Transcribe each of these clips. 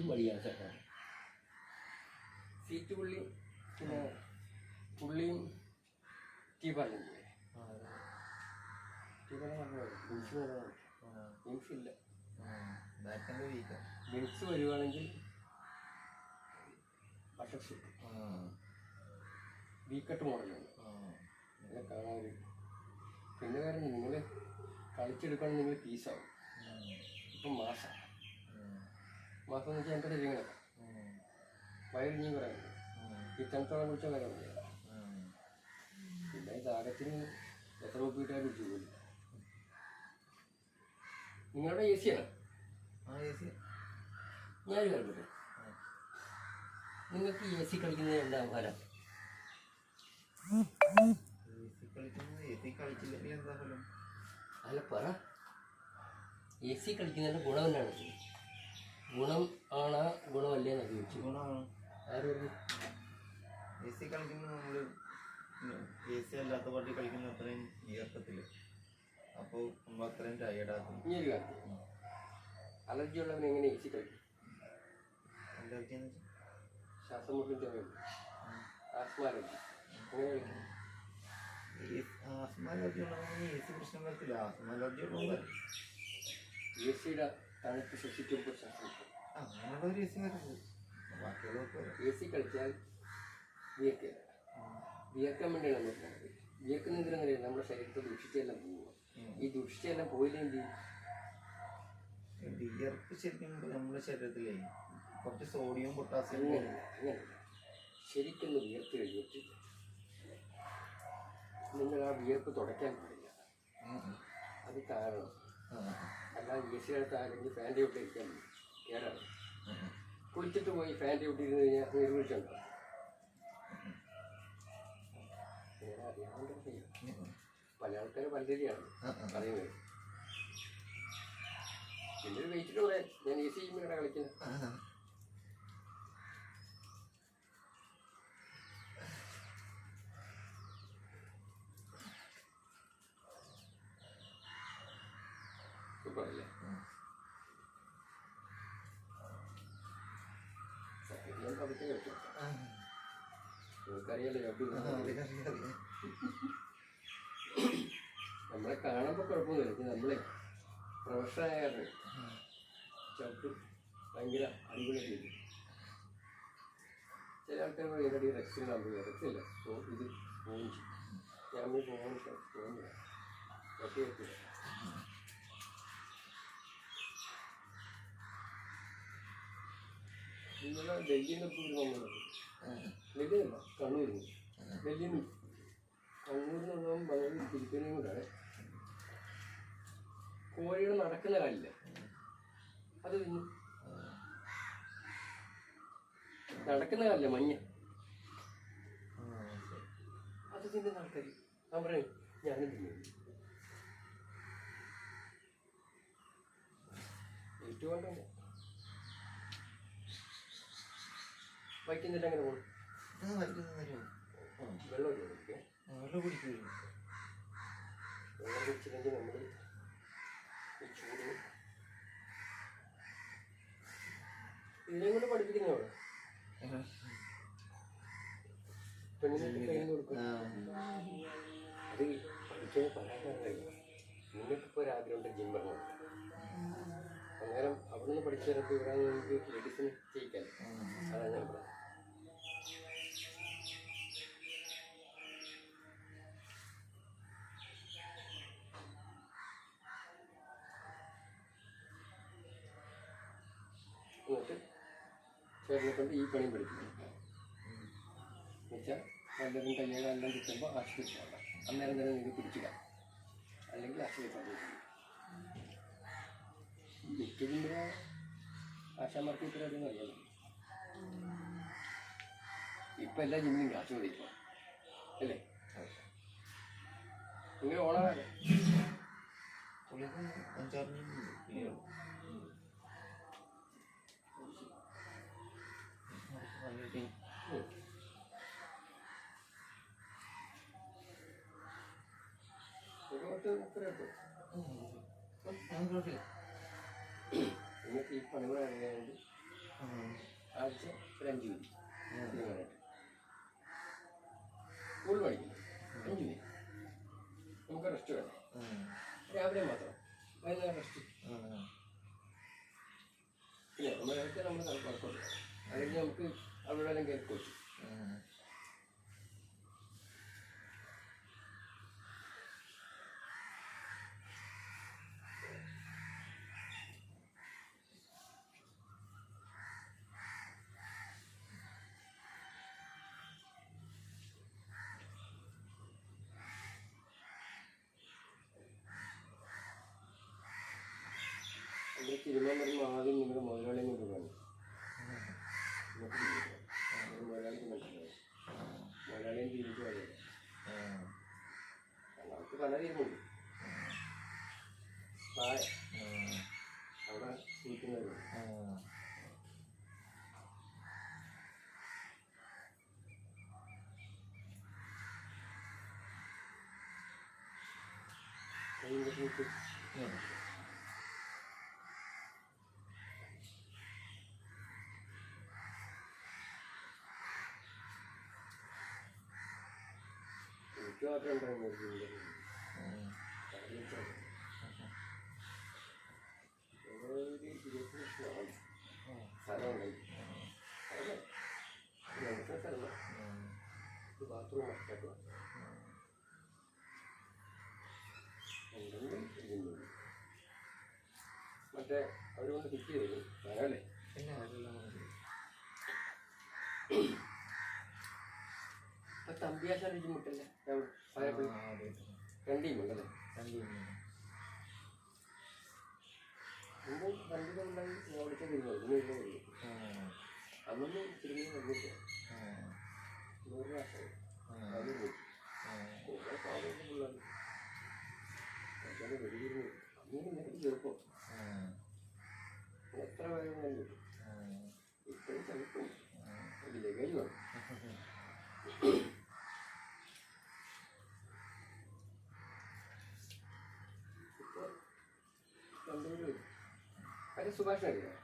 മടിയാണ് ചേട്ടാ. സീറ്റ് പുള്ളി പിന്നെ പുള്ളിയും വീക്കാ ബിൻസ് വരുവാണെങ്കിൽ വീക്കട്ട് ഒരു പിന്നെ വേറെ നിങ്ങൾ കളിച്ചെടുക്കണം നിങ്ങൾ പീസാവും. ഇപ്പം മാസം. മാസം വെച്ചാൽ എന്റെ ശരീരങ്ങളൊക്കെ വയറിഞ്ഞി പറയാനുണ്ട് ഇത്തരത്തോളം കുറിച്ച് വരാൻ പിന്നെ ദാഹത്തിന് എത്ര ഉപ്പിട്ടാൽ കുടിച്ചു പോലും നിങ്ങളുടെ എ സിയാണ് ഞാൻ കേൾക്കട്ടെ നിങ്ങൾക്ക് എ സി കളിക്കുന്നത് എന്താ ഫലം? അല്ല പറ. എ സി കളിക്കുന്നതിന്റെ ഗുണം ഗുണം ആണ് ഗുണമല്ലേ എന്നൊക്കെ ചോദിച്ചു. ഗുണമാണ്. എ സി കളിക്കുന്ന നമ്മൾ എ സി അല്ലാത്ത പാട്ടി കളിക്കുന്ന അത്രയും വിയർക്കത്തില്ല അപ്പോൾ നമ്മൾ അത്രയും ടയേർഡാക്കും ഈ ഒരു കാര്യം അലർജി ഉള്ളവൻ എങ്ങനെ എ സി കളിക്കും? എന്താ വെച്ചാൽ ശ്വാസം മുട്ടും ചുമയുണ്ട് ആസ്മ അലർജി അങ്ങനെ കളിക്കും? ആസ്മ അലർജി ഉള്ളവണെങ്കിൽ എ സി പ്രശ്നം വരത്തില്ല. ആസ്മ അലർജി ഉള്ളവൻ എ സിയുടെ തണുപ്പ് ശ്വസിക്കുമ്പോൾ ശ്വാസം മുട്ടും അങ്ങനെയുള്ള ഒരു എ സി എ കളിച്ചാൽ വിയക്കില്ല വിയക്കാൻ വേണ്ടിയാണ് വിയർക്കുന്നതിനെന്നറിയാം നമ്മുടെ ശരീരത്തിൽ ദുഷിച്ചെല്ലാം പോവുക. ഈ ദുഷിച്ചെല്ലാം പോയില്ലെങ്കിൽ വിയർപ്പ് ശരിക്കും നമ്മുടെ ശരീരത്തിലേ കുറച്ച് സോഡിയം പൊട്ടാസ്യം അങ്ങനെയല്ല അങ്ങനെയല്ല. ശരിക്കൊന്ന് വിയർത്ത് കഴിഞ്ഞിട്ട് നിങ്ങൾ ആ വിയർപ്പ് തുടയ്ക്കാൻ പാടില്ല. അത് കാരണം അല്ലാതെ ആരെങ്കിലും ഫാന്റെ കേടാണ് കുളിച്ചിട്ട് പോയി ഫാന്റെ വിട്ടിരുന്ന് കഴിഞ്ഞാൽ നിർമ്മിച്ചുണ്ടോ? പല ആൾക്കാർ പല രീതിയാണ് പറയുന്നത്. പിന്നെ വെയിറ്റിട്ട് പറയാം ഞാൻ എ സി കളിക്കുന്നത് നമ്മളെ കാണുമ്പോൾ കുഴപ്പമൊന്നുമില്ല. നമ്മളെ പ്രൊഫഷനായ ചവിട്ടും ഭയങ്കര അടിപൊളിയായിട്ട് ചില ആൾക്കാർ പറയും റെക്സിനാകുമ്പോൾ ഇറക്കില്ല സോ ഇത് പോയി ഞാൻ ഫോൺ തോന്നില്ല ചെയ്യാം പറ്റി വെക്കില്ല നിങ്ങളെ ഡൽഹിയിൽ നിന്ന് വന്നത് ഡൽഹിയല്ല കണ്ണൂരിൽ നിന്ന് ഡൽഹിയിൽ നടക്കുന്ന കാലില്ല? അത് നടക്കുന്ന കാലില്ല മഞ്ഞ? അത് തിന്നുന്ന ആൾക്കാർ ഞാൻ പറയും ഞാനും തിന്നു. ഏറ്റവും വൈകുന്നേരം അങ്ങനെ പോകും വെള്ളം കുടിക്കുക വെള്ളം കുടിക്കൂല വെള്ളം നമ്മൾ ഈ ചൂട് ഇതിനെയും കൊണ്ട് പഠിപ്പിക്കുന്ന അവിടെ? പെണ്ണിനെ കൈ കൊടുക്കും. അത് പഠിക്കാൻ പറയാൻ നിങ്ങൾക്കിപ്പോൾ ഒരാഗ്രഹമുണ്ട് ജിം പറഞ്ഞു അന്നേരം അവിടെ നിന്ന് പഠിച്ചു തരപ്പോൾ ഇവിടെ നിങ്ങൾക്ക് മെഡിസിൻ ചെയ്യിക്കാൻ. അതാണ് ഞാൻ പറഞ്ഞത് ചേട്ടനെ കൊണ്ട് ഈ പണിയും പഠിപ്പിക്കും. എന്നുവെച്ചാൽ വല്ലതും കയ്യോ എല്ലാം കിട്ടുമ്പോൾ പോകണം അന്നേരം തന്നെ നിങ്ങൾക്ക് പിടിക്കുക അല്ലെങ്കിൽ പോകണം മിക്കതിന്റെ ആശാമാർക്ക് ഇത്ര അധികം അറിയാമോ ഇപ്പം എല്ലാ ജിമ്മിനും കാശ് ഇപ്പോൾ അല്ലേ? നിങ്ങൾ ഓണാകാലോ പല തീരുമുണ്ട് താഴെ അവിടെ നിൽക്കുന്നവരുണ്ട് അതിന്റെ കൂട്ട്. എനിക്ക് മാത്രം മറ്റേ അവർ കൊണ്ട് ഫിറ്റ് ചെയ്തു ഞാനല്ലേ പിന്നെ അതെല്ലാം തമ്പിയാശാൻ മുട്ടല്ലേ? അവിടെ രണ്ടീം ഉണ്ടല്ലേ രണ്ട് കണ്ടിട്ടുണ്ടായി ഞാൻ വിളിച്ച തിരുന്നത് ഇന്ന് ഇവിടെ വരും അന്നൊന്നും തിരുമണി വന്നില്ല നൂറ് പ്രാവശ്യം അത് പോയി. കുറെ പാവപ്പെട്ട പിള്ളേർ അതൊക്കെ വെടിയിരുന്നു അങ്ങനെ ചെറുപ്പം. എത്ര വേഗം ഇപ്പോഴും ചെറുപ്പം. അത് സുഭാഷിനെ അറിയാം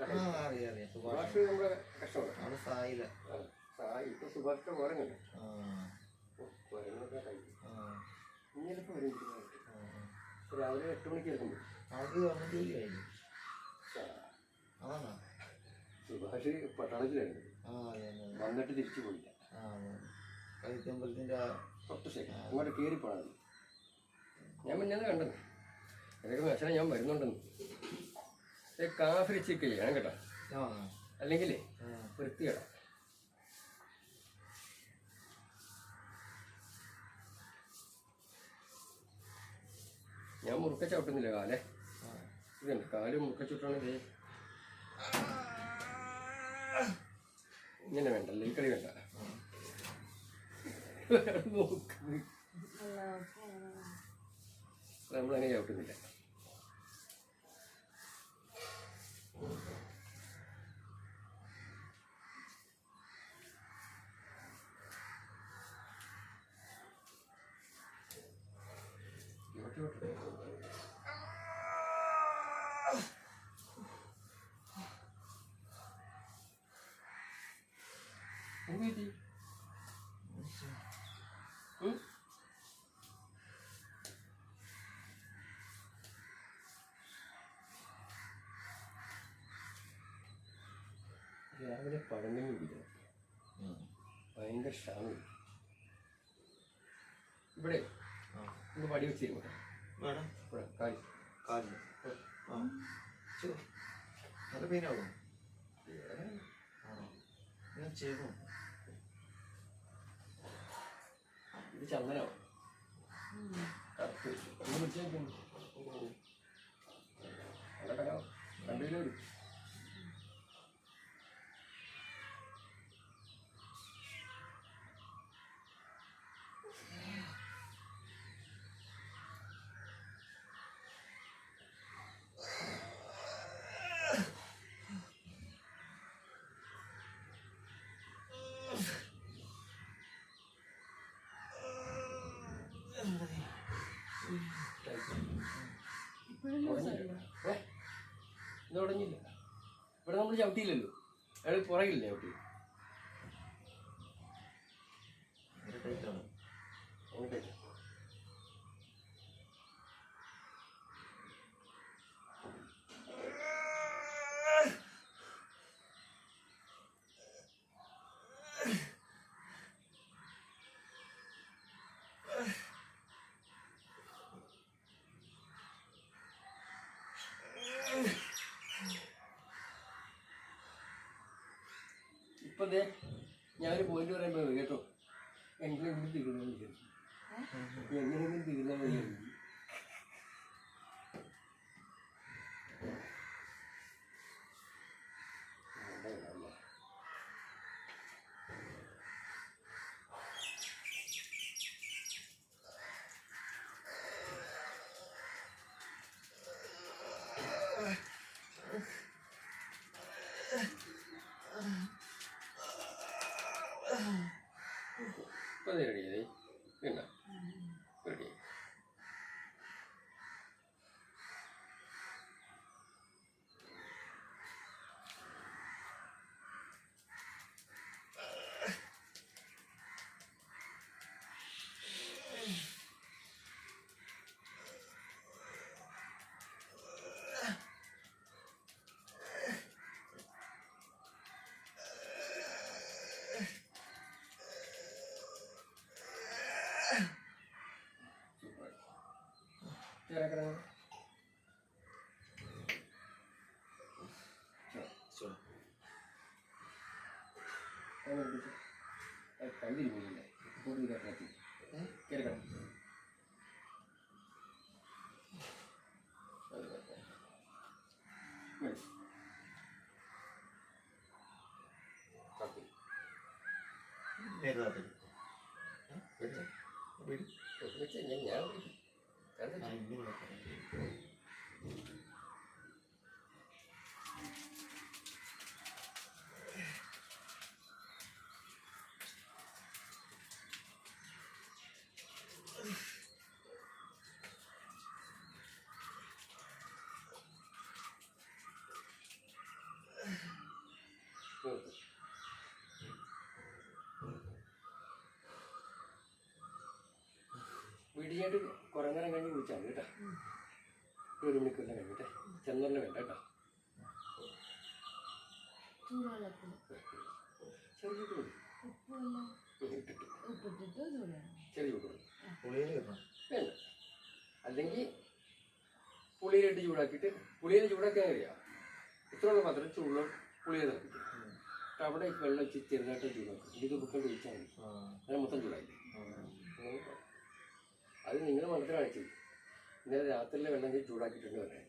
സുഭാഷ്. സുഭാഷ് നമ്മുടെ കഷ്ടമാണ്. അവിടെ സായില്ല സായി. ഇപ്പൊ സുഭാഷിന്റെ കുരങ്ങല്ലേ ആ. ആ. ഇങ്ങനെയൊക്കെ വരും ഇതിനകത്ത്. രാവിലെ എട്ട് മണിക്ക് ഇറങ്ങുമ്പോൾ അവർക്ക് ഗവൺമെന്റ് ജോലി കഴിഞ്ഞു അതാണോ സുഭാഷ് പട്ടാളത്തിലായിരുന്നു ആ അതെ അതെ അതെ. വന്നിട്ട് തിരിച്ചു പോയില്ല. ആ അതെ ആ. ശരി അങ്ങോട്ട് കയറി പോണത് ഞാൻ പിന്നെ കണ്ടത് എനിക്ക് ഞാൻ വരുന്നുണ്ടെന്ന് കാഫിരി കാഫി ചെക്ക് ചെയ്യണം കേട്ടോ. ആ. വൃത്തികേടാ. ഞാൻ മുറുക്ക ചവിട്ടുന്നില്ല കാലേ? ഇതുണ്ട് കാൽ മുറുക്ക ചുട്ടാണ് ദേ? ഇങ്ങനെ വേണ്ടല്ലേ ഈ കളി വേണ്ട. നോക്ക്. നമ്മളങ്ങനെ ചവിട്ടുന്നില്ല ഇങ്ങോട്ട് ഇങ്ങോട്ട്. എന്ത് പറ്റി? ഉം? രാവിലെ പഴങ്കഞ്ഞി കുടിക്കണം. ഭയങ്കര ക്ഷാമം. ഇവിടെ ഒന്ന് പടി വെച്ചിരുന്നു ഇവിടെ കാലി. കാലിന്. നല്ല പെയിനാകും ഞാൻ ചെയ്തു ഇത് ചന്ദനമാണ് കറക്റ്റ് ഒന്ന് പിടിച്ചേക്കുന്നു അവിടെ കട കണ്ടില്ല ഒരു ഇത് ഉടഞ്ഞില്ല ഇവിടെ നമ്മൾ ചവിട്ടിയില്ലല്ലോ. അയാൾ പുറകില്ല ചവിട്ടി ഭയങ്കര ഇപ്പൊ ദേ ഞാനൊരു പോയിന്റ് പറയുമ്പോ കേട്ടോ. എങ്ങനെയെങ്കിലും തീർന്നു വിചാരിച്ചു. എങ്ങനെയെങ്കിലും തീർന്നാൽ മതിയായിരുന്നു അല്ലേ ഇപ്പൊ റെഡിയായി വേണ്ട റെഡി സൂപ്പർ ചേരാക്കണം ശരി. കൈ തിരിഞ്ഞില്ലേ കൂടുതൽ കയറ്റി കേൾക്കണം. ഞാൻ ഞാൻ ആ, ഇങ്ങനെ വെക്കാം. വീടിയായിട്ട് കുറേ നേരം കഴിഞ്ഞ് വിളിച്ചാൽ മതി കേട്ടോ. ഒരു മണിക്കൂറിനെ കഴിഞ്ഞിട്ട് ചെന്നറിന് വേണ്ട കേട്ടോ. ചെറിയ ചെറിയ. വേണ്ട. അല്ലെങ്കിൽ പുളിയിലിട്ട് ചൂടാക്കിയിട്ട് പുളിയിൽ ചൂടാക്കാൻ അറിയാം? ഇത്രയുള്ള പാത്രം ചൂടുള്ള പുളിയിൽ തിളപ്പിക്കും അവിടെ വെള്ളം വെച്ച് ചെറുതായിട്ട് ചൂടാക്കും. ഇത് കുക്കറിൽ ഒഴിച്ചാൽ മതി. അങ്ങനെ മൊത്തം ചൂടാക്കി അത് നിങ്ങൾ മനസ്സിൽ കാണിച്ചു. ഇന്നലെ രാത്രിയിലെ വെള്ളം ചൂടാക്കിയിട്ടുണ്ട് പറയാൻ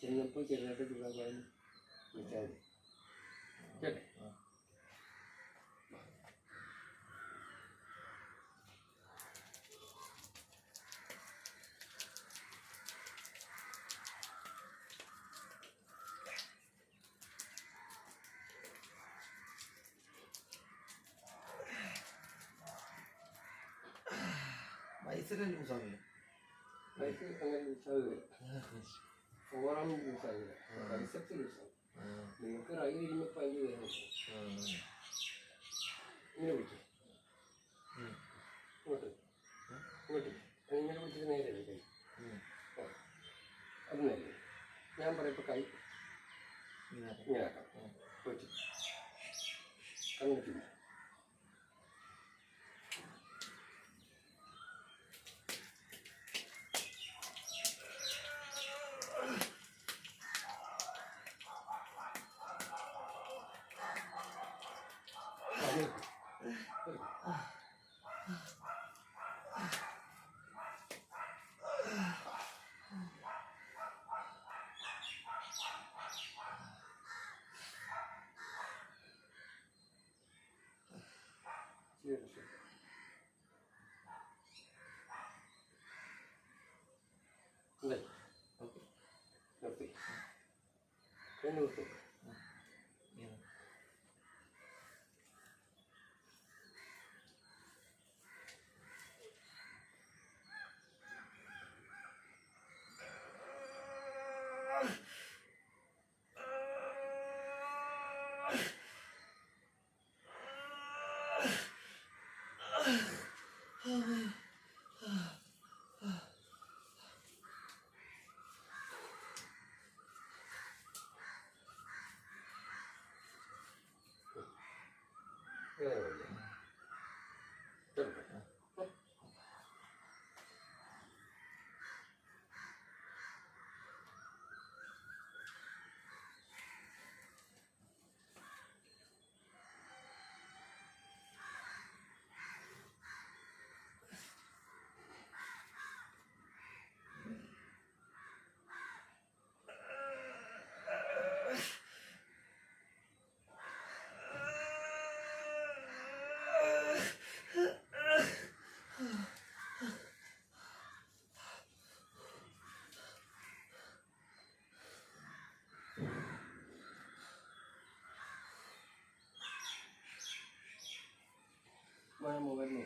ചെന്നപ്പോൾ ചെറുതായിട്ട് ചൂടാക്കാൻ വിളിച്ചാൽ മതി. കേട്ടെ? ആ. ന്യൂസ് ജ്യൂസ് ആണല്ലേ ബൈക്ക് അങ്ങനെ യൂസാകില്ല ഓറാം യൂസാകില്ല കൺസെപ്റ്റ് യൂസാകും ആ, നിങ്ങൾക്ക് റൈ തിരിഞ്ഞപ്പോൾ അതിന്റെ വേറെ ഇങ്ങനെ പിടിക്കും ഇങ്ങോട്ട് ഇങ്ങോട്ട് ഇങ്ങനെ നേരെ കൈ. അത് നേരെ ഞാൻ പറയപ്പോൾ കൈ ഇങ്ങനെ ആക്കാം. അങ്ങനെ veriyoruz. Baik. Okey. Okey. Untuk puede mover los.